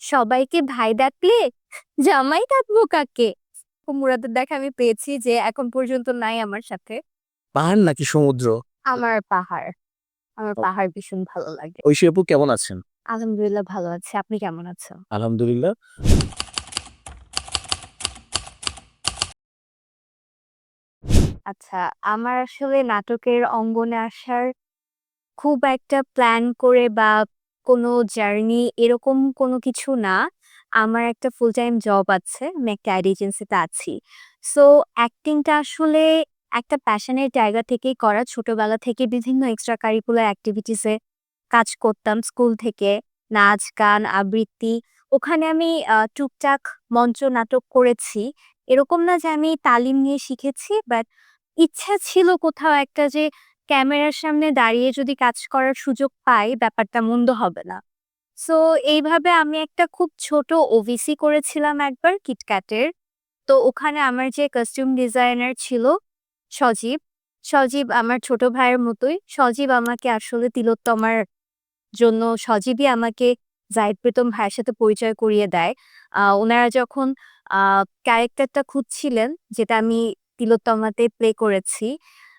সবাইকে ভাই ডাকলে জামাই ডাকবো কাকে? মুরাদের দেখা আমি পেয়েছি যে এখন পর্যন্ত নাই আমার সাথে। পাহাড় নাকি সমুদ্র? আমার পাহাড়। আমার পাহাড় ভীষণ ভালো লাগে। ঐশী আপু কেমন আছেন? আলহামদুলিল্লাহ ভালো আছে। আপনি কেমন আছেন? আলহামদুলিল্লাহ। আচ্ছা আমার আসলে নাটকের অঙ্গনে আসার খুব একটা প্ল্যান করে বা কোনো জার্নি এরকম কোনো কিছু না। আমার একটা ফুল টাইম জব আছে, আমি একটা অ্যাড এজেন্সিতে আছি। সো অ্যাক্টিংটা আসলে একটা প্যাশনের জায়গা থেকেই করা। ছোটবেলা থেকে বিভিন্ন এক্সট্রা কারিকুলার অ্যাক্টিভিটিসে কাজ করতাম স্কুল থেকে। নাচ, গান, আবৃত্তি, ওখানে আমি টুকটাক মঞ্চ নাটক করেছি। এরকম না যে আমি তালিম নিয়ে শিখেছি বাট ইচ্ছা ছিল কোথাও একটা যে ক্যামেরার সামনে দাঁড়িয়ে যদি কাজ করার সুযোগ পাই, ব্যাপারটা মন্দ হবে না। সো এইভাবে আমি একটা খুব ছোট ওভিসি করেছিলাম একবার কিটক্যাটের তো ওখানে আমার যে কস্টিউম ডিজাইনার ছিল, সজীব সজীব আমার ছোট ভাইয়ের মতোই। সজীব আমাকে আসলে তিলোত্তমার জন্য, সজীবই আমাকে জাহিদ প্রীতম ভাইয়ের সাথে পরিচয় করিয়ে দেয়। ওনারা যখন ক্যারেক্টারটা খুঁজছিলেন, যেটা আমি তিলোত্তমাতে প্লে করেছি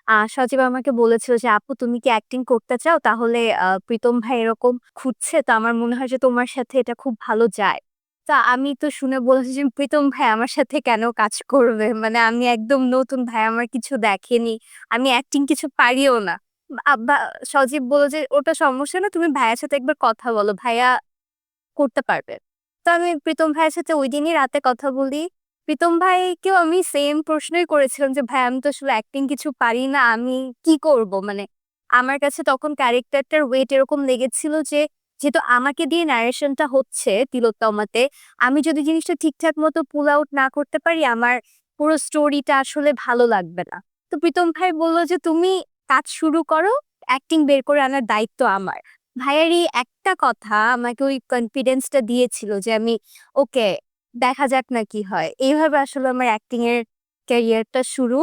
আহ সজীব আমাকে বলেছিল যে, আপু, তুমি কি অ্যাক্টিং করতে চাও? তাহলে প্রীতম ভাই এরকম খুঁজছে, তো আমার মনে হয় যে, তোমার সাথে এটা খুব ভালো যায়। তা আমি তো শুনে বলেছি যে, প্রীতম ভাই আমার সাথে কেন কাজ করবে? মানে আমি একদম নতুন ভাই, আমার কিছু দেখেনি, আমি অ্যাক্টিং কিছু পারিও না। আব্বা, সজীব বলল যে, ওটা সমস্যা না, তুমি ভাইয়ের সাথে একবার কথা বলো, ভাইয়া করতে পারবে। তো আমি প্রীতম ভাইয়ের সাথে ওই দিনই রাতে কথা বলি। প্রীতম ভাইকেও আমি সেম প্রশ্নই করেছিলাম যে, ভাই, আমি তো আসলে অ্যাক্টিং কিছু পারি না, আমি কি করব? মানে আমার কাছে তখন ক্যারেক্টারটার ওয়েট এরকম লেগেছিল যে, যেহেতু আমাকে দিয়ে ন্যারেশনটা হচ্ছে তিলোত্তমাতে, আমি যদি জিনিসটা ঠিকঠাক মতো পুল আউট না করতে পারি, আমার পুরো স্টোরিটা আসলে ভালো লাগবে না। তো প্রীতম ভাই বলল যে, তুমি কাজ শুরু করো অ্যাক্টিং বের করে আনার দায়িত্ব আমার। ভাইয়ারই একটা কথা আমাকে ওই কনফিডেন্সটা দিয়েছিল যে, আমি, ওকে দেখা যাক না কি হয়। এইভাবে আসলে আমার অ্যাক্টিং এর ক্যারিয়ারটা শুরু।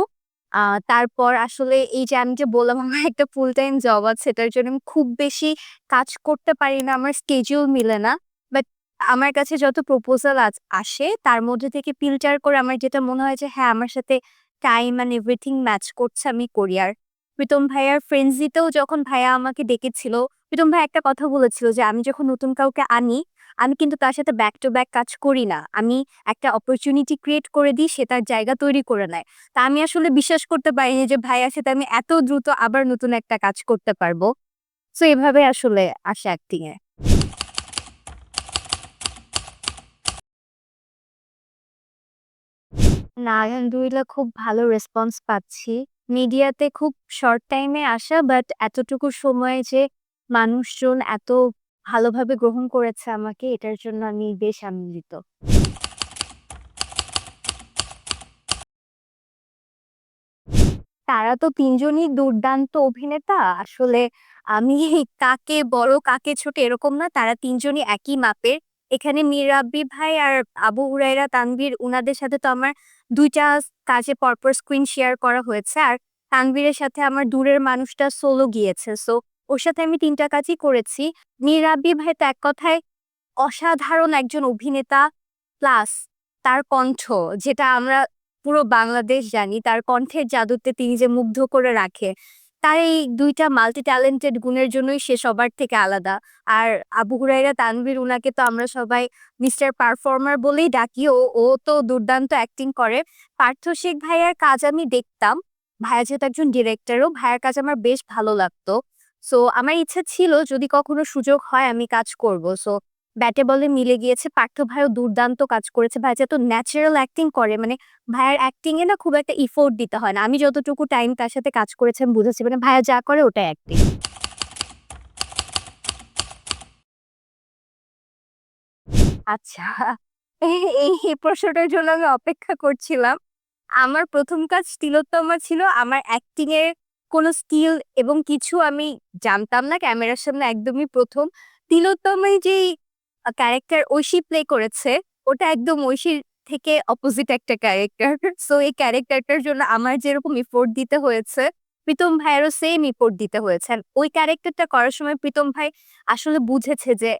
তারপর আসলে এই যে আমি যে বললাম আমার একটা ফুল টাইম জব আছে, সেটার জন্য আমি খুব বেশি কাজ করতে পারি না, আমার স্কেজিউল মিলে না। বাট আমার কাছে যত প্রপোজাল আসে, তার মধ্যে থেকে ফিল্টার করে আমার যেটা মনে হয় যে হ্যাঁ আমার সাথে টাইম অ্যান্ড এভরিথিং ম্যাচ করছে, আমি করি। আর প্রীতম ভাইয়ার ফ্রেন্ডসিতেও যখন ভাইয়া আমাকে ডেকেছিল, প্রীতম ভাই একটা কথা বলেছিল যে, আমি যখন নতুন কাউকে আনি আমি কিন্তু তার সাথে ব্যাক টু ব্যাক কাজ করি না। আমি একটা অপরচুনিটি ক্রিয়েট করে দিই, সে তার জায়গা তৈরি করে নেয়। তা আমি আসলে বিশ্বাস করতে পারিনি যে ভাইয়ার সাথে আমি এত দ্রুত আবার নতুন একটা কাজ করতে পারব? সো এভাবে আসলে আসে অ্যাক্টিং এ। না, আলহামদুলিল্লাহ খুব ভালো রেসপন্স পাচ্ছি। মিডিয়াতে খুব শর্ট টাইমে আসা বাট এতটুকু সময়ে যে মানুষজন এত ভালোভাবে গ্রহণ করেছে আমাকে, এটার জন্য আমি বেশ আনন্দিত। তারা তো তিনজনই দুর্দান্ত অভিনেতা। আসলে আমি কাকে বড়, কাকে ছোট এরকম না, তারা তিনজনই একই মাপের। এখানে মীর রাব্বি ভাই আর আবু হুরায়রা তানভীর, উনাদের সাথে তো আমার দুইটা কাজে পরপর স্ক্রিন শেয়ার করা হয়েছে। আর তানভীরের সাথে আমার দূরের মানুষটা সোলো গিয়েছে। সো ওর সাথে আমি তিনটা কাজই করেছি। রাব্বি ভাই তো এক কথায় অসাধারণ একজন অভিনেতা প্লাস তার কণ্ঠ, যেটা আমরা পুরো বাংলাদেশ জানি, তার কণ্ঠের জাদুতে তিনি যে মুগ্ধ করে রাখে, তার এই দুইটা মাল্টি ট্যালেন্টেড গুণের জন্যই সে সবার থেকে আলাদা। আর আবু হুরাইরা তানভীর উনাকে তো আমরা সবাই মিস্টার পারফর্মার বলেই ডাকি, ও ও তো দুর্দান্ত অ্যাক্টিং করে। পার্থ শেখ ভাইয়ার কাজ আমি দেখতাম। ভাইয়া যেহেতু একজন ডিরেক্টরও ভাইয়ার কাজ আমার বেশ ভালো লাগতো। সো আমার ইচ্ছা ছিল যদি কখনো সুযোগ হয় আমি কাজ করব। সো ব্যাটে বলে মিলে গিয়েছে, পার্থ ভাইও দুর্দান্ত কাজ করেছে। ভাই যত ন্যাচারাল অ্যাক্টিং করে মানে ভাইয়ার অ্যাক্টিং এ না খুব একটা ইফোর্ট দিতে হয় না। আমি যতটুকু টাইম তার সাথে কাজ করেছি, আমি বুঝেছি। মানে ভাইয়া যা করে ওটাই অ্যাক্টিং আচ্ছা এই প্রশ্নটার জন্য আমি অপেক্ষা করছিলাম। আমার প্রথম কাজ তিলোত্তমা ছিল। আমার অ্যাক্টিং এর কোনো স্কিল এবং কিছু আমি জানতাম না, ক্যামেরার সামনে একদমই প্রথম। তিলোত্তমাই যেই ক্যারেক্টার ঐশী প্লে করেছে, ওটা একদম ঐশীর থেকে অপোজিট একটা ক্যারেক্টার। সো এই ক্যারেক্টারটার জন্য আমার যেরকম ইফোর্ট দিতে হয়েছে, প্রীতম ভাইয়েরও সেম ইফোর্ট দিতে হয়েছে। ওই ক্যারেক্টারটা করার সময় প্রীতম ভাই আসলে বুঝেছে যে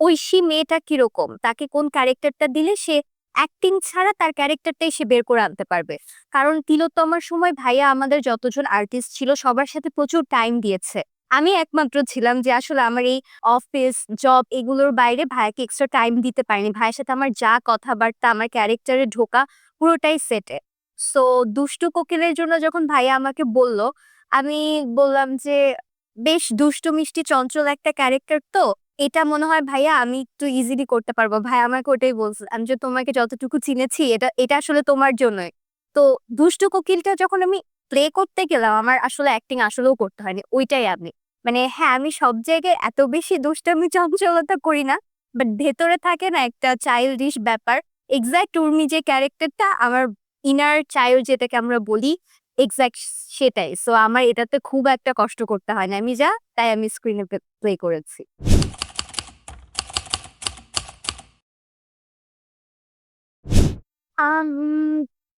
ঐশী মেয়েটা কীরকম, তাকে কোন ক্যারেক্টারটা দিলে সে অ্যাক্টিং ছাড়া তার ক্যারেক্টারটাই সে বের করে আনতে পারবে। কারণ তিলোত্তমার সময় ভাইয়া আমাদের যতজন আর্টিস্ট ছিল, সবার সাথে প্রচুর টাইম দিয়েছে। আমি একমাত্র ছিলাম যে আসলে আমার এই অফিস জব এগুলোর বাইরে ভাইয়াকে এক্সট্রা টাইম দিতে পারিনি। ভাইয়ের সাথে আমার যা কথাবার্তা, আমার ক্যারেক্টারে ঢোকা, পুরোটাই সেটে সো দুষ্টু কোকিলের জন্য যখন ভাইয়া আমাকে বলল, আমি বললাম যে, বেশ দুষ্টু মিষ্টি চঞ্চল একটা ক্যারেক্টার তো। এটা মনে হয়, ভাইয়া, আমি একটু ইজিলি করতে পারব। ভাই আমাকে ওটাই বলছে, আমি যে তোমাকে যতটুকু চিনেছি, এটা এটা আসলে তোমার জন্যই। তো দুষ্টু কোকিলটা যখন আমি প্লে করতে গেলাম, আমার আসলে অ্যাক্টিং আসলেও করতে হয়নি, ওইটাই আমি। মানে হ্যাঁ আমি সব জায়গায় এত বেশি দুষ্টামি চঞ্চলতা করি না বাট ভেতরে থাকে না একটা চাইল্ডিশ ব্যাপার। এক্সাক্ট উর্মি যে ক্যারেক্টারটা আমার ইনার চাইল্ড যেটাকে আমরা বলি এক্সাক্ট সেটাই। সো আমার এটাতে খুব একটা কষ্ট করতে হয় না। আমি যা, তাই আমি স্ক্রিনে প্লে করেছি।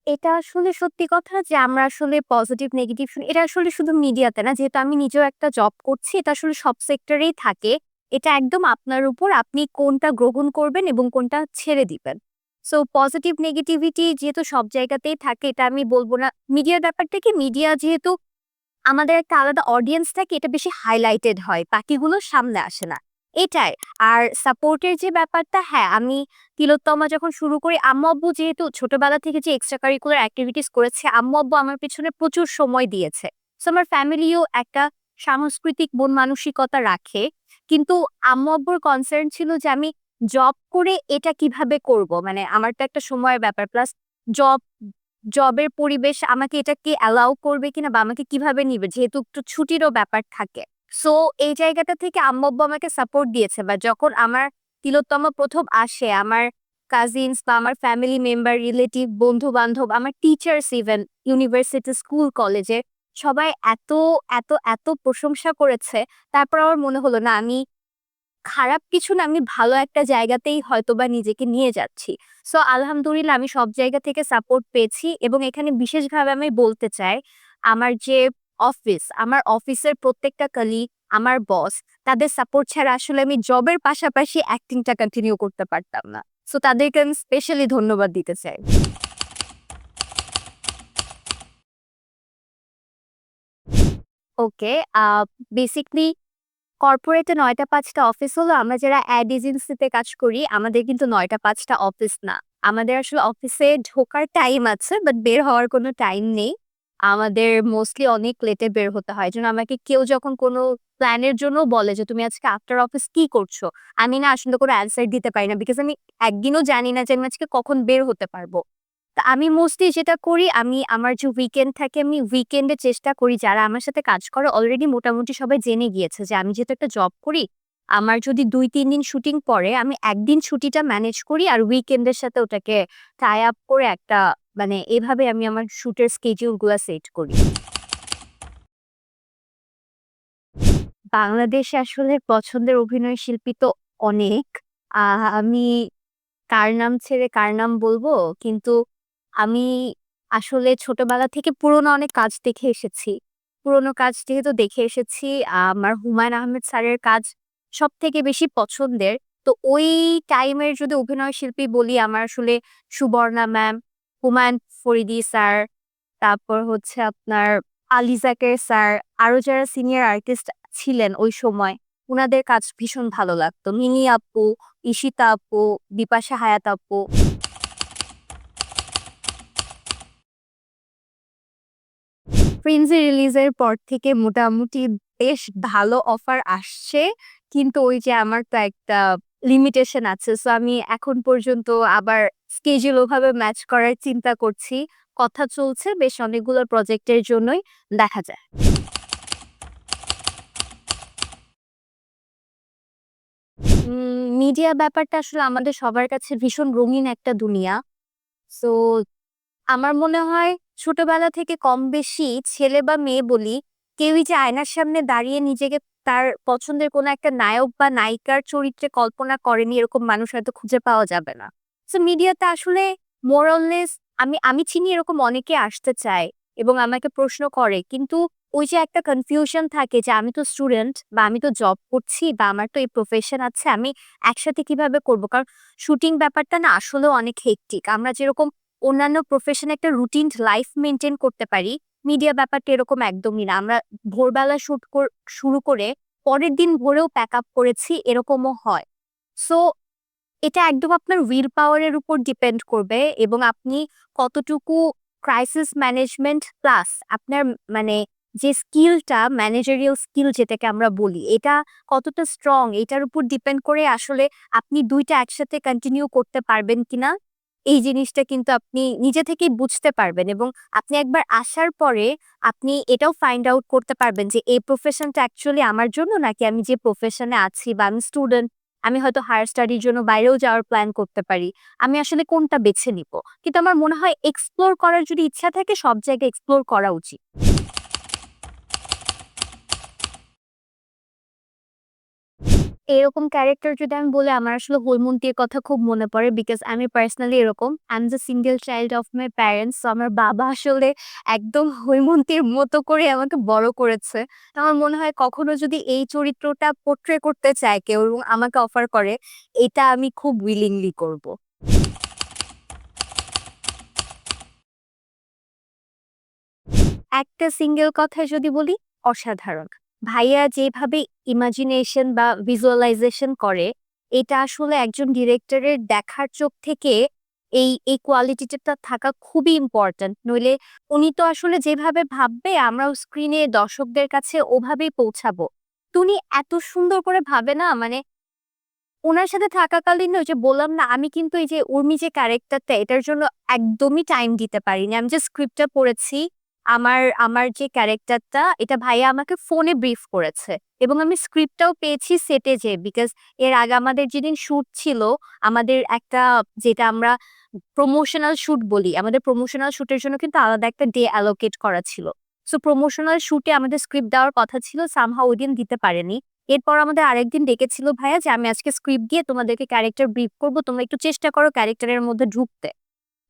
এটা আসলে সত্যি কথা যে আমরা আসলে পজিটিভ নেগেটিভ এটা আসলে শুধু মিডিয়াতে না, যেহেতু আমি নিজেও একটা জব করছি, এটা আসলে সব সেক্টরেই থাকে। এটা একদম আপনার উপর আপনি কোনটা গ্রহণ করবেন এবং কোনটা ছেড়ে দিবেন। সো পজিটিভ নেগেটিভিটি যেহেতু সব জায়গাতেই থাকে, এটা আমি বলব না। মিডিয়ার ব্যাপারটা কি? মিডিয়া যেহেতু আমাদের একটা আলাদা অডিয়েন্স থাকে, এটা বেশি হাইলাইটেড হয়, বাকিগুলো সামনে আসে না। এটাই। আর সাপোর্টের যে ব্যাপারটা হ্যাঁ আমি তিলোত্তমা যখন শুরু করি, আম্মু আব্বু যেহেতু ছোটবেলা থেকে যে এক্সট্রা কারিকুলার অ্যাক্টিভিটিস করেছে, আম্মু আব্বু আমার পিছনে প্রচুর সময় দিয়েছে। সো আমার ফ্যামিলিও একটা সাংস্কৃতিক মন মানসিকতা রাখে। কিন্তু আম্মু আব্বুর কনসার্ন ছিল যে আমি জব করে এটা কীভাবে করব? মানে আমার তো একটা সময়ের ব্যাপার। প্লাস জব জবের পরিবেশ আমাকে এটাকে অ্যালাউ করবে কিনা বা আমাকে কীভাবে নিবে? যেহেতু একটু ছুটিরও ব্যাপার থাকে। সো এই জায়গাটা থেকে আম্মু আমাকে সাপোর্ট দিয়েছে বা যখন আমার তিলোত্তমা প্রথম আসে, আমার কাজিনস বা আমার ফ্যামিলি মেম্বার রিলেটিভ বন্ধু বান্ধব আমার টিচার্স ইভেন ইউনিভার্সিটি স্কুল কলেজে সবাই এত এত এত প্রশংসা করেছে। তারপর আমার মনে হলো, না, আমি খারাপ কিছু না, আমি ভালো একটা জায়গাতেই হয়তো বা নিজেকে নিয়ে যাচ্ছি। সো আলহামদুলিল্লাহ, আমি সব জায়গা থেকে সাপোর্ট পেয়েছি এবং এখানে বিশেষভাবে আমি বলতে চাই, আমার যে অফিস আমার অফিসের প্রত্যেকটা কলিগ আমার বস তাদের সাপোর্ট ছাড়া আসলে আমি জবের পাশাপাশি অ্যাক্টিংটা কন্টিনিউ করতে পারতাম না। সো তাদেরকে আমি স্পেশালি ধন্যবাদ দিতে চাই। ওকে বেসিকলি কর্পোরেটে নয়টা পাঁচটা অফিস হলো, আমরা যারা অ্যাড এজেন্সিতে কাজ করি, আমাদের কিন্তু নয়টা পাঁচটা অফিস না। আমাদের আসলে অফিসে ঢোকার টাইম আছে বাট বের হওয়ার কোনো টাইম নেই। আমাদের মোস্টলি অনেক লেটে বের হতে হয়। যেন আমাকে কেউ যখন কোনো প্ল্যানের জন্য বলে যে, তুমি আজকে আফটার অফিস কি করছ? আমি না আসলে কোনো অ্যান্সার দিতে পারি না বিকজ আমি একদিনও জানি না যে, আমি আজকে কখন বের হতে পারব? তা আমি মোস্টলি যেটা করি, আমি আমার যে উইকেন্ড থাকে, আমি উইকেন্ডে চেষ্টা করি যারা আমার সাথে কাজ করে অলরেডি মোটামুটি সবাই জেনে গিয়েছে যে, আমি যেহেতু একটা জব করি, আমার যদি দুই, তিন দিন শুটিং পরে আমি একদিন ছুটিটা ম্যানেজ করি আর উইকেন্ডের সাথে ওটাকে টাই আপ করে একটা মানে এভাবে আমি আমার শুটের স্কেডিউলগুলা সেট করি। বাংলাদেশে আসলে পছন্দের অভিনয় শিল্পী তো অনেক। আমি কার নাম ছেড়ে কার নাম বলব? কিন্তু আমি আসলে ছোটবেলা থেকে পুরোনো অনেক কাজ দেখে এসেছি। পুরোনো কাজ যেহেতু দেখে এসেছি আমার হুমায়ুন আহমেদ স্যারের কাজ সব থেকে বেশি পছন্দের। তো ওই টাইমের যদি অভিনয় শিল্পী বলি, আমার আসলে সুবর্ণা ম্যাম হুমায়ুন ফরিদি স্যার, তারপর হচ্ছে আপনার আলিজাকের স্যার আরও যারা সিনিয়র আর্টিস্ট ছিলেন ওই সময় ওনাদের কাজ ভীষণ ভালো লাগতো। মিনি আপু, ঈশিতা আপু, বিপাশা হায়াত আপু। প্রিন্সি রিলিজের পর থেকে মোটামুটি বেশ ভালো অফার আসছে, কিন্তু ওই যে আমার তো একটা লিমিটেশন আছে। সো আমি এখন পর্যন্ত আবার স্কেজুল ওভাবে ম্যাচ করার চিন্তা করছি। কথা চলছে বেশ অনেকগুলো প্রজেক্টের জন্যই, দেখা যায় মিডিয়া ব্যাপারটা আসলে আমাদের সবার কাছে ভীষণ রঙিন একটা দুনিয়া। সো আমার মনে হয় ছোটবেলা থেকে কম বেশি ছেলে বা মেয়ে বলি, কেউই যে আয়নার সামনে দাঁড়িয়ে নিজেকে তার পছন্দের কোনো একটা নায়ক বা নায়িকার চরিত্রে কল্পনা করেনি এরকম মানুষ হয়তো খুঁজে পাওয়া যাবে না। সো মিডিয়াতে আসলে মোরললেস আমি আমি চিনি এরকম অনেকে আসতে চায় এবং আমাকে প্রশ্ন করে, কিন্তু ওই যে একটা কনফিউশন থাকে যে আমি তো স্টুডেন্ট বা আমি তো জব করছি বা আমার তো এই প্রফেশন আছে, আমি একসাথে কীভাবে করব? কারণ শুটিং ব্যাপারটা না আসলেও অনেক হেকটিক আমরা যেরকম অন্যান্য প্রফেশনে একটা রুটিন লাইফ মেনটেন করতে পারি মিডিয়া ব্যাপারটা এরকম একদমই না। আমরা ভোরবেলা শুট শুরু করে পরের দিন ভোরেও প্যাক আপ করেছি, এরকমও হয়। সো এটা একদম আপনার উইল পাওয়ারের উপর ডিপেন্ড করবে এবং আপনি কতটুকু ক্রাইসিস ম্যানেজমেন্ট প্লাস আপনার মানে যে স্কিলটা ম্যানেজারিয়াল স্কিল যেটাকে আমরা বলি, এটা কতটা স্ট্রং এটার উপর ডিপেন্ড করে আসলে আপনি দুইটা একসাথে কন্টিনিউ করতে পারবেন কিনা? এই জিনিসটা কিন্তু আপনি নিজে থেকেই বুঝতে পারবেন এবং আপনি একবার আসার পরে আপনি এটাও ফাইন্ড আউট করতে পারবেন যে এই প্রফেশনটা অ্যাকচুয়ালি আমার জন্য নাকি আমি যে প্রফেশনে আছি বা আমি স্টুডেন্ট আমি হয়তো হায়ার স্টাডির জন্য বাইরেও যাওয়ার প্ল্যান করতে পারি, আমি আসলে কোনটা বেছে নিব? কিন্তু আমার মনে হয় এক্সপ্লোর করার যদি ইচ্ছা থাকে সব জায়গায় এক্সপ্লোর করা উচিত। এরকম ক্যারেক্টার যদি আমি বলি, আমার আসলে হৈমন্তীর কথা খুব মনে পড়ে বিকজ আমি পার্সোনালি এরকম I am the single child of my parents আমার বাবা আসলে একদম হৈমন্তীর মতো করে আমাকে বড় করেছে। আমার মনে হয় কখনো যদি এই চরিত্রটা পোট্রে করতে চায় কেউ এবং আমাকে অফার করে, এটা আমি খুব উইলিংলি করব। একটা সিঙ্গেল কথায় যদি বলি, অসাধারণ। ভাইয়া যেভাবে ইমাজিনেশন বা ভিজুয়ালাইজেশন করে, এটা আসলে একজন ডিরেক্টরের দেখার চোখ থেকে এই এই কোয়ালিটিটা থাকা খুবই ইম্পর্ট্যান্ট নইলে উনি তো আসলে যেভাবে ভাববে, আমরাও স্ক্রিনে দর্শকদের কাছে ওভাবেই পৌঁছাবো। তো উনি এত সুন্দর করে ভাবে না মানে ওনার সাথে থাকাকালীন ওই যে বললাম না, আমি কিন্তু এই যে উর্মি যে ক্যারেক্টারটা এটার জন্য একদমই টাইম দিতে পারিনি। আমি যে স্ক্রিপ্টটা পড়েছি আমার আমার যে ক্যারেক্টারটা এটা ভাইয়া আমাকে ফোনে ব্রিফ করেছে এবং আমি স্ক্রিপ্টটাও পেয়েছি সেটে যে বিকজ এর আগে আমাদের যেদিন শুট ছিল, আমাদের একটা যেটা আমরা প্রমোশনাল শ্যুট বলি, আমাদের প্রমোশনাল শ্যুটের জন্য কিন্তু আলাদা একটা ডে অ্যালোকেট করা ছিল। সো প্রমোশনাল শ্যুটে আমাদের স্ক্রিপ্ট দেওয়ার কথা ছিল সামহা ওই দিন দিতে পারেনি। এরপর আমাদের আরেকদিন ডেকেছিল ভাইয়া যে আমি আজকে স্ক্রিপ্ট দিয়ে তোমাদেরকে ক্যারেক্টার ব্রিফ করব, তোমরা একটু চেষ্টা করো ক্যারেক্টারের মধ্যে ঢুকতে।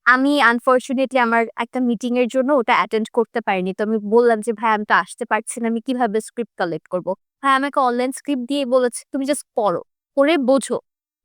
আমি আনফর্চুনেটলি আমার একটা মিটিং এর জন্য ওটা অ্যাটেন্ড করতে পারিনি। তো আমি বললাম যে, ভাই, আমি তো আসতে পারছি না, আমি কীভাবে স্ক্রিপ্ট কালেক্ট করব? ভাই, আমাকে অনলাইন স্ক্রিপ্ট দিয়ে বলেছে, তুমি জাস্ট পড়ো, পড়ে বোঝো।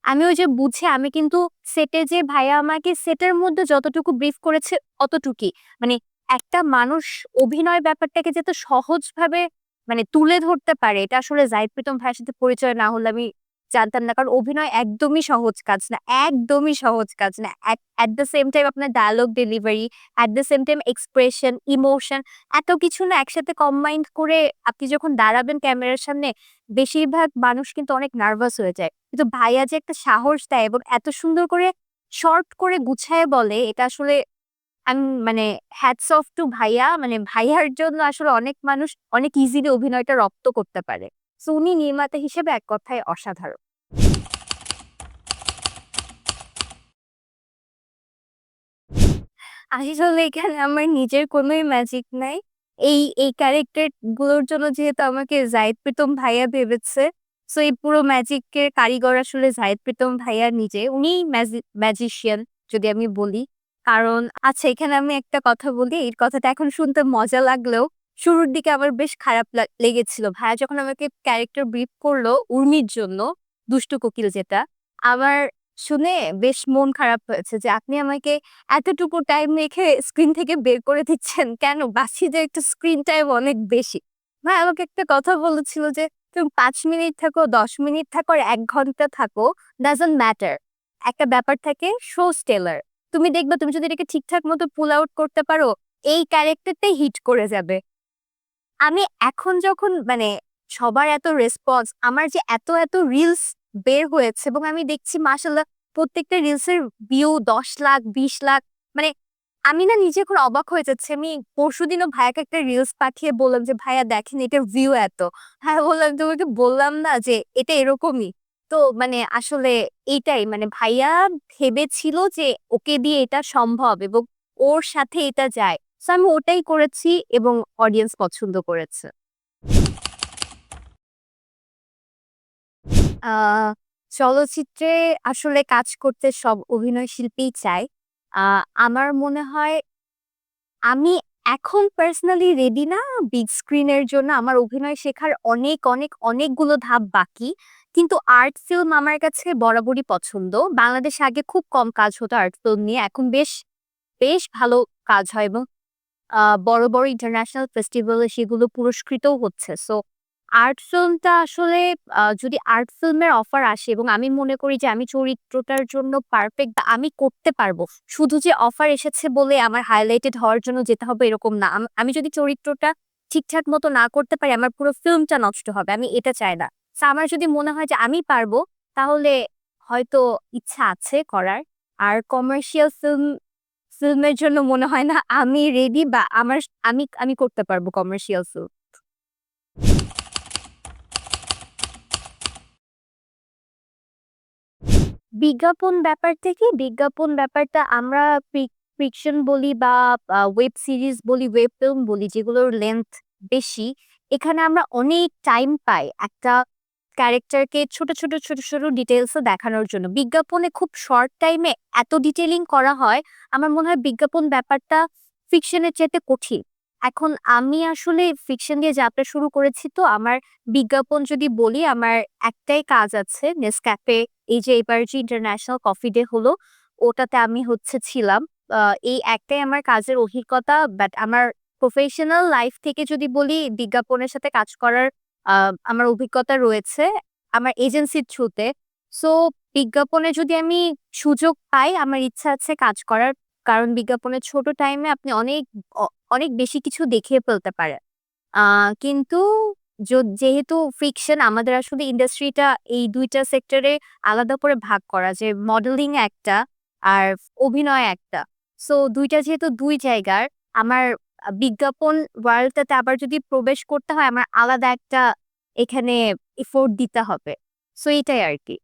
আমি ওই যে বুঝে, আমি কিন্তু সেটে যে ভাইয়া আমাকে সেটের মধ্যে যতটুকু ব্রিফ করেছে, অতটুকুই। মানে একটা মানুষ অভিনয় ব্যাপারটাকে যাতে সহজভাবে মানে তুলে ধরতে পারে, এটা আসলে জাহিদ প্রীতম ভাইয়ের সাথে পরিচয় না হলে আমি জানতাম না। কারণ অভিনয় একদমই সহজ কাজ না, একদমই সহজ কাজ না। অ্যাট দ্য সেম টাইম আপনার dialogue delivery at the same time expression emotion এত কিছু না একসাথে কম্বাইন্ড করে আপনি যখন দাঁড়াবেন ক্যামেরার সামনে, বেশিরভাগ মানুষ কিন্তু অনেক নার্ভাস হয়ে যায়। কিন্তু ভাইয়া যে একটা সাহস দেয় এবং এত সুন্দর করে শর্ট করে গুছায় বলে, এটা আসলে আমি মানে হ্যাটস অফ টু ভাইয়া। মানে ভাইয়ার জন্য আসলে অনেক মানুষ অনেক ইজিলি অভিনয়টা রপ্ত করতে পারে। সো উনি নির্মাতা হিসেবে এক কথায় অসাধারণ। আসলে এখানে আমার নিজের কোনোই ম্যাজিক নাই। এই এই ক্যারেক্টারগুলোর জন্য যেহেতু আমাকে জাহিদ প্রীতম ভাইয়া ভেবেছে সো এই পুরো ম্যাজিকের কারিগর আসলে জাহিদ প্রীতম ভাইয়া নিজে উনি ম্যাজিশিয়ান যদি আমি বলি। কারণ আচ্ছা এখানে আমি একটা কথা বলি, এই কথাটা এখন শুনতে মজা লাগলেও শুরুর দিকে আমার বেশ খারাপ লেগেছিল। ভাইয়া যখন আমাকে ক্যারেক্টার ব্রিফ করল উর্মির জন্য, দুষ্টু কোকিল যেটা, আমার শুনে বেশ মন খারাপ হয়েছে যে আপনি আমাকে এতটুকু টাইম রেখে স্ক্রিন থেকে বের করে দিচ্ছেন কেন? বাসিদের একটা স্ক্রিন টাইম অনেক বেশি। ভাই আমাকে একটা কথা বলেছিল যে, তুমি পাঁচ মিনিট থাকো, দশ মিনিট থাকো আর এক ঘণ্টা থাকো ডাজন্ট ম্যাটার একটা ব্যাপার থাকে শো স্টেলার তুমি দেখবে তুমি যদি এটাকে ঠিকঠাক মতো পুল আউট করতে পারো, এই ক্যারেক্টারটাই হিট করে যাবে। আমি এখন যখন মানে সবার এত রেসপন্স আমার যে এত এত রিলস বের হয়েছে এবং আমি দেখছি মাসাল্লাহ প্রত্যেকটা রিলসের ভিউ দশ লাখ, বিশ লাখ মানে আমি না নিজে এখন অবাক হয়ে যাচ্ছে। আমি পরশু দিনও ভাইয়াকে একটা রিলস পাঠিয়ে বললাম যে, ভাইয়া, দেখেন এটার ভিউ এত। হ্যাঁ বললাম, তোমাকে বললাম না যে এটা এরকমই? তো মানে আসলে এইটাই মানে ভাইয়া ভেবেছিল যে ওকে দিয়ে এটা সম্ভব এবং ওর সাথে এটা যায়। সো আমি ওটাই করেছি এবং অডিয়েন্স পছন্দ করেছে। চলচ্চিত্রে আসলে কাজ করতে সব অভিনয় শিল্পীই আহ আমার মনে হয় আমি এখন পার্সোনালি রেডি না বিগ স্ক্রিনের জন্য। আমার অভিনয় শেখার অনেক অনেক, অনেকগুলো ধাপ বাকি। কিন্তু আর্ট ফিল্ম আমার কাছে বরাবরই পছন্দ। বাংলাদেশে আগে খুব কম কাজ হতো আর্ট ফিল্ম নিয়ে। এখন বেশ বেশ ভালো কাজ হয় এবং বড় বড় ইন্টারন্যাশনাল ফেস্টিভ্যালে সেগুলো পুরস্কৃতও হচ্ছে। সো আর্ট ফিল্মটা আসলে যদি আর্ট ফিল্মের অফার আসে এবং আমি মনে করি যে আমি চরিত্রটার জন্য পারফেক্ট আমি করতে পারব, শুধু যে অফার এসেছে বলে আমার হাইলাইটেড হওয়ার জন্য যেতে হবে এরকম না। আমি যদি চরিত্রটা ঠিকঠাক মতো না করতে পারি, আমার পুরো ফিল্মটা নষ্ট হবে, আমি এটা চাই না। আমার যদি মনে হয় যে আমি পারব, তাহলে হয়তো ইচ্ছা আছে করার। আর কমার্শিয়াল ফিল্ম ফিল্মের জন্য মনে হয় না আমি রেডি বা আমার আমি আমি করতে পারব কমার্শিয়াল ফিল্ম বিজ্ঞাপন ব্যাপারটা কি বিজ্ঞাপন ব্যাপারটা আমরা ফিকশন বলি বা ওয়েব সিরিজ বলি ওয়েব ফিল্ম বলি, যেগুলোর লেন্থ বেশি, এখানে আমরা অনেক টাইম পাই একটা ক্যারেক্টারকে ছোট ছোট ছোট ছোট ডিটেলস দেখানোর জন্য। বিজ্ঞাপনে খুব শর্ট টাইমে এত ডিটেলিং করা হয়, আমার মনে হয় বিজ্ঞাপন ব্যাপারটা ফিকশনের চেয়ে কঠিন। এখন আমি আসলে ফিকশন দিয়ে যাত্রা শুরু করেছি তো, আমার বিজ্ঞাপন যদি বলি, আমার একটাই কাজ আছে নেসক্যাফে এই যে এবার যে ইন্টারন্যাশনাল কফি ডে হলো, ওটাতে আমি হচ্ছে ছিলাম। এই একটাই আমার কাজের অভিজ্ঞতা বাট আমার প্রফেশনাল লাইফ থেকে যদি বলি, বিজ্ঞাপনের সাথে কাজ করার আমার অভিজ্ঞতা রয়েছে আমার এজেন্সির থ্রুতে। সো, বিজ্ঞাপনে যদি আমি সুযোগ পাই, আমার ইচ্ছা আছে কাজ করার। কারণ বিজ্ঞাপনের ছোট টাইমে আপনি অনেক অনেক বেশি কিছু দেখিয়ে ফেলতে পারেন কিন্তু যেহেতু ফিকশন আমাদের আসলে ইন্ডাস্ট্রিটা এই দুইটা সেক্টরে আলাদা করে ভাগ করা, যে মডেলিং একটা আর অভিনয় একটা। সো, দুইটা যেহেতু দুই জায়গার, আমার বিজ্ঞাপন ওয়ার্ল্ডটাতে আবার যদি প্রবেশ করতে হয় আমার আলাদা একটা এখানে এফোর্ট দিতে হবে। সো এটাই আর কি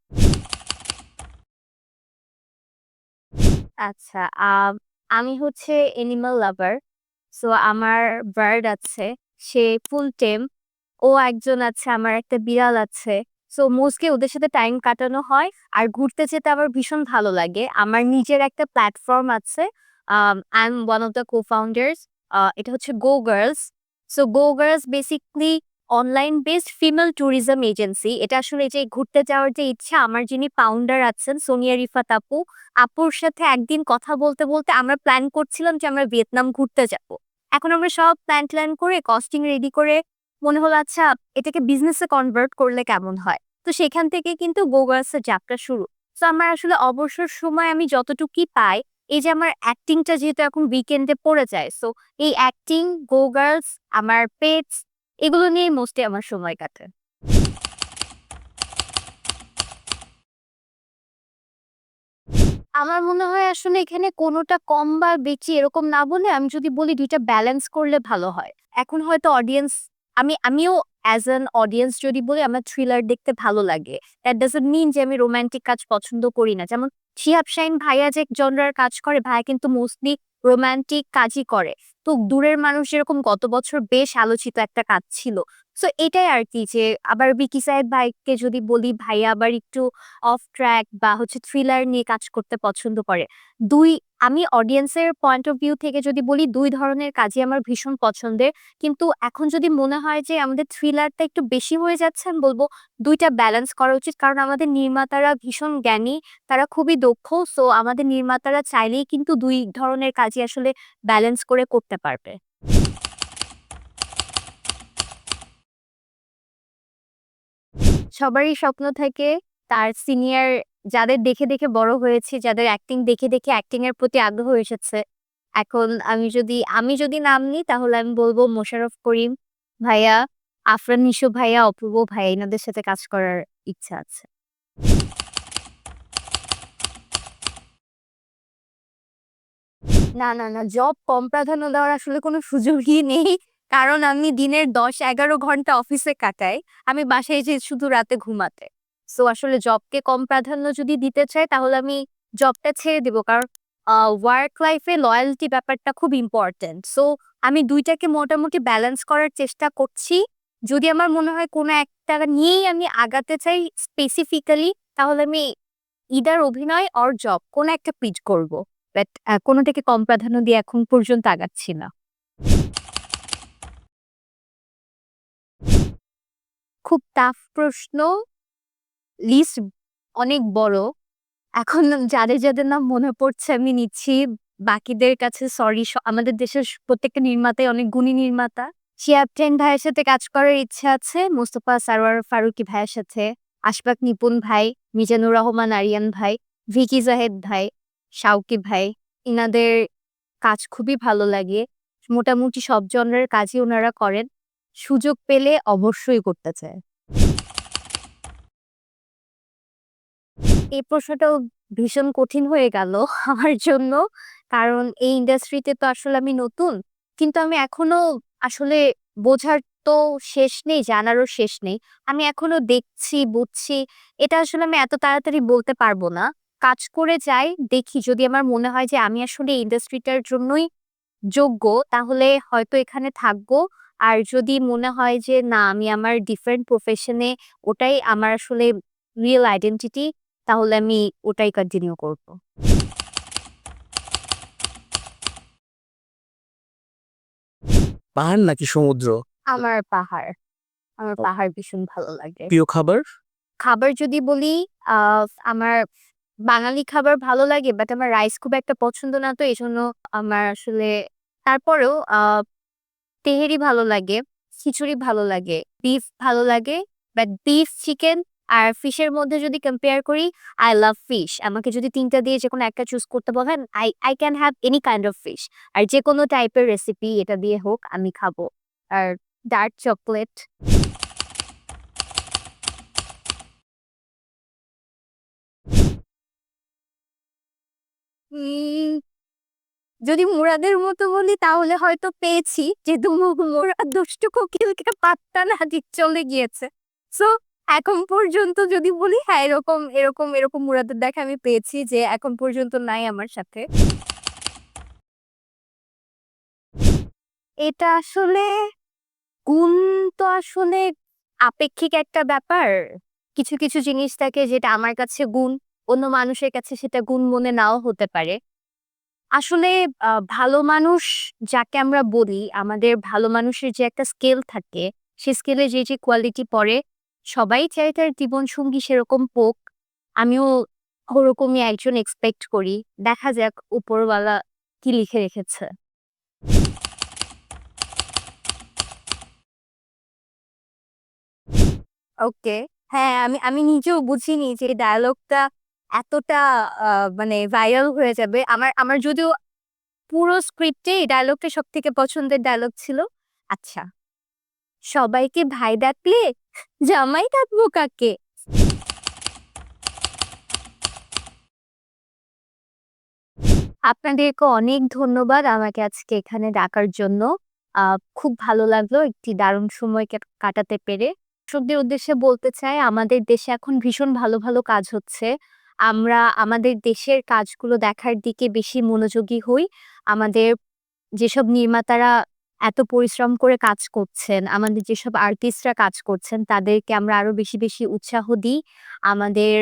আচ্ছা আম, হচ্ছে এনিমাল লাভার সো আমার বার্ড আছে সে ফুল টেম ও একজন আছে আমার একটা বিড়াল আছে। সো মোস্টলি ওদের সাথে টাইম কাটানো হয় আর ঘুরতে যেতে আমার ভীষণ ভালো লাগে। আমার নিজের একটা প্ল্যাটফর্ম আছে I am one of the co founders এটা হচ্ছে go girls so go girls basically online based female tourism agency এটা আসলে যে ঘুরতে যাওয়ার যে ইচ্ছা, আমার যিনি ফাউন্ডার আছেন, সোনিয়া রিফাত আপু, আপুর সাথে একদিন কথা বলতে বলতে আমরা প্ল্যান করছিলাম যে আমরা ভিয়েতনাম ঘুরতে যাব। এখন আমরা সব প্ল্যান ট্ল্যান করে কস্টিং রেডি করে মনে হলো আচ্ছা এটাকে বিজনেসে কনভার্ট করলে কেমন হয়? তো সেখান থেকে কিন্তু গোগার্সের যাত্রা শুরু। তো আমার আসলে অবসর সময় আমি যতটুকুই পাই এই যে আমার অ্যাক্টিংটা যেহেতু এখন উইকেন্ডে পড়ে যায় সো এই অ্যাক্টিং গো গার্লস আমার পেটস এগুলো নিয়ে মোস্টলি আমার সময় কাটে। আমার মনে হয় আসলে এখানে কোনোটা কম বা বেশি এরকম না বলে আমি যদি বলি দুইটা ব্যালেন্স করলে ভালো হয়। এখন হয়তো অডিয়েন্স আমি, আমিও অ্যাজ অ্যান অডিয়েন্স যদি বলি আমার থ্রিলার দেখতে ভালো লাগে। দ্যাট ডাজন্ট মিন যে আমি রোমান্টিক কাজ পছন্দ করি না। যেমন শিহাব শাইন ভাইয়া যে জনরার কাজ করে, ভাইয়া কিন্তু মোস্টলি রোমান্টিক কাজই করে। তো দূরের মানুষ যেরকম গত বছর বেশ আলোচিত একটা কাজ ছিল। সো এটাই আর কি যে আবার বিকি সাহেব ভাইকে যদি বলি, ভাইয়া আবার একটু অফ ট্র্যাক বা হচ্ছে থ্রিলার নিয়ে কাজ করতে পছন্দ করে। দুই আমি অডিয়েন্সের পয়েন্ট অফ ভিউ থেকে যদি বলি, দুই ধরনের কাজই আমার ভীষণ পছন্দের। কিন্তু এখন যদি মনে হয় যে আমাদের থ্রিলারটা একটু বেশি হয়ে যাচ্ছে, আমি বলব দুইটা ব্যালেন্স করা উচিত। কারণ আমাদের নির্মাতারা ভীষণ জ্ঞানী, তারা খুবই দক্ষ সো আমাদের নির্মাতারা চাইলেই কিন্তু দুই ধরনের কাজই আসলে ব্যালেন্স করে করতে পারবে। সবারই স্বপ্ন থাকে তার সিনিয়র যাদের দেখে দেখে বড় হয়েছি, যাদের অ্যাক্টিং দেখে দেখে অ্যাক্টিং এর প্রতি আগ্রহ এসেছে, এখন আমি যদি আমি যদি নাম নিই, তাহলে আমি বলব মোশাররফ করিম ভাইয়া, আফরান নিশো ভাইয়া, অপূর্ব ভাইয়া, এনাদের সাথে কাজ করার ইচ্ছা আছে। না না না জব কম প্রাধান্য দেওয়ার আসলে কোনো সুযোগই নেই, কারণ আমি দিনের দশ এগারো ঘণ্টা অফিসে কাটাই, আমি বাসায় যে শুধু রাতে ঘুমাতে। সো আসলে জবকে কম প্রাধান্য যদি দিতে চাই তাহলে আমি জবটা ছেড়ে দিব। কারণ ওয়ার্ক লাইফে লয়্যালটি ব্যাপারটা খুব ইম্পর্টেন্ট সো আমি দুইটাকে মোটামুটি ব্যালেন্স করার চেষ্টা করছি। যদি আমার মনে হয় কোনো একটা নিয়েই আমি আগাতে চাই স্পেসিফিক্যালি তাহলে আমি ইদার অভিনয় অর জব কোনো একটা পিচ করব। বাট কোনোটাকে কম প্রাধান্য দিয়ে এখন পর্যন্ত আগাচ্ছি না। খুব টাফ প্রশ্ন। লিস্ট অনেক বড়। এখন যাদের যাদের নাম মনে পড়ছে আমি নিচ্ছি। বাকিদের কাছে সরি আমাদের দেশের প্রত্যেকটা নির্মাতাই অনেক গুণী নির্মাতা। শিয়াবটেন ভাইয়ের সাথে কাজ করার ইচ্ছা আছে, মোস্তফা সারোয়ার ফারুকি ভাইয়ের সাথে, আশফাক নিপুণ ভাই, মিজানুর রহমান আরিয়ান ভাই, ভিকি জাহেদ ভাই শাউকি ভাই, ইনাদের কাজ খুবই ভালো লাগে। মোটামুটি সব জনের কাজই ওনারা করেন। সুযোগ পেলে অবশ্যই করতে চায়। এই প্রশ্নটাও ভীষণ কঠিন হয়ে গেল আমার জন্য। কারণ এই ইন্ডাস্ট্রিতে তো আসলে আমি নতুন, কিন্তু আমি এখনও আসলে বোঝার তো শেষ নেই, জানারও শেষ নেই। আমি এখনও দেখছি, বুঝছি, এটা আসলে আমি এত তাড়াতাড়ি বলতে পারব না। কাজ করে যাই, দেখি। যদি আমার মনে হয় যে আমি আসলে ইন্ডাস্ট্রিটার জন্যই যোগ্য, তাহলে হয়তো এখানে থাকব। আর যদি মনে হয় যে না, আমি আমার ডিফারেন্ট প্রফেশনে ওটাই আমার আসলে রিয়েল আইডেন্টিটি তাহলে আমি ওটাই কন্টিনিউ করব। পাহাড় নাকি সমুদ্র? আমার পাহাড়। আমার পাহাড় ভীষণ ভালো লাগে। প্রিয় খাবার? খাবার যদি বলি আমার বাঙালি খাবার ভালো লাগে বাট আমার রাইস খুব একটা পছন্দ না তো এই জন্য আমার আসলে তারপরেও আহ তেহেরি ভালো লাগে খিচুড়ি ভালো লাগে বিফ ভালো লাগে বাট বিফ চিকেন আর ফিশের মধ্যে যদি কম্পেয়ার করি আই লাভ ফিশ আমাকে যদি তিনটা দিয়ে যে কোনো একটা চুজ করতে বলেন I I can have any kind of fish আর যে কোনো টাইপের রেসিপি এটা দিয়ে হোক, আমি খাব। আর ডার্ক চকলেট যদি মুরাদের মতো বলি, তাহলে হয়তো পেয়েছি। যেহেতু মুরাদ দুষ্টু কোকিলকে পাত্তা না দিয়ে চলে গিয়েছে। সো এখন পর্যন্ত যদি বলি হ্যাঁ এরকম এরকম এরকম মুরাদের দেখা আমি পেয়েছি যে এখন পর্যন্ত নাই আমার সাথে। এটা আসলে গুণ তো আসলে আপেক্ষিক একটা ব্যাপার। কিছু কিছু জিনিস থাকে যেটা আমার কাছে গুণ, অন্য মানুষের কাছে সেটা গুণ মনে নাও হতে পারে। আসলে ভালো মানুষ যাকে আমরা বলি, আমাদের ভালো মানুষের যে একটা স্কেল থাকে, সে স্কেলে যে যে কোয়ালিটি পড়ে সবাই চায় তার জীবন সঙ্গী সেরকম পোক আমিও ওরকমই একজন এক্সপেক্ট করি। দেখা যাক উপরওয়ালা কি লিখে রেখেছে। ওকে হ্যাঁ আমি আমি নিজেও বুঝিনি যে ডায়ালগটা এতটা মানে ভাইরাল হয়ে যাবে। আমার আমার যদিও পুরো স্ক্রিপ্টে এই ডায়লগটা সব থেকে পছন্দের ডায়লগ ছিল। আচ্ছা সবাইকে ভাই ডাকলে জামাই ডাকবো কাকে? আপনাদেরকে অনেক ধন্যবাদ আমাকে আজকে এখানে ডাকার জন্য। খুব ভালো লাগল একটি দারুণ সময় কাটাতে পেরে। দর্শকদের উদ্দেশ্যে বলতে চাই, আমাদের দেশে এখন ভীষণ ভালো ভালো কাজ হচ্ছে। আমরা, আমাদের দেশের কাজগুলো দেখার দিকে বেশি মনোযোগী হই। আমাদের যেসব নির্মাতারা এত পরিশ্রম করে কাজ করছেন, আমাদের যেসব আর্টিস্টরা কাজ করছেন, তাদেরকে আমরা আরও বেশি বেশি উৎসাহ দিই। আমাদের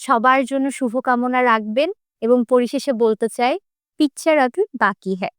সবার জন্য শুভকামনা রাখবেন এবং পরিশেষে বলতে চাই পিকচার আগে বাকি হ্যাঁ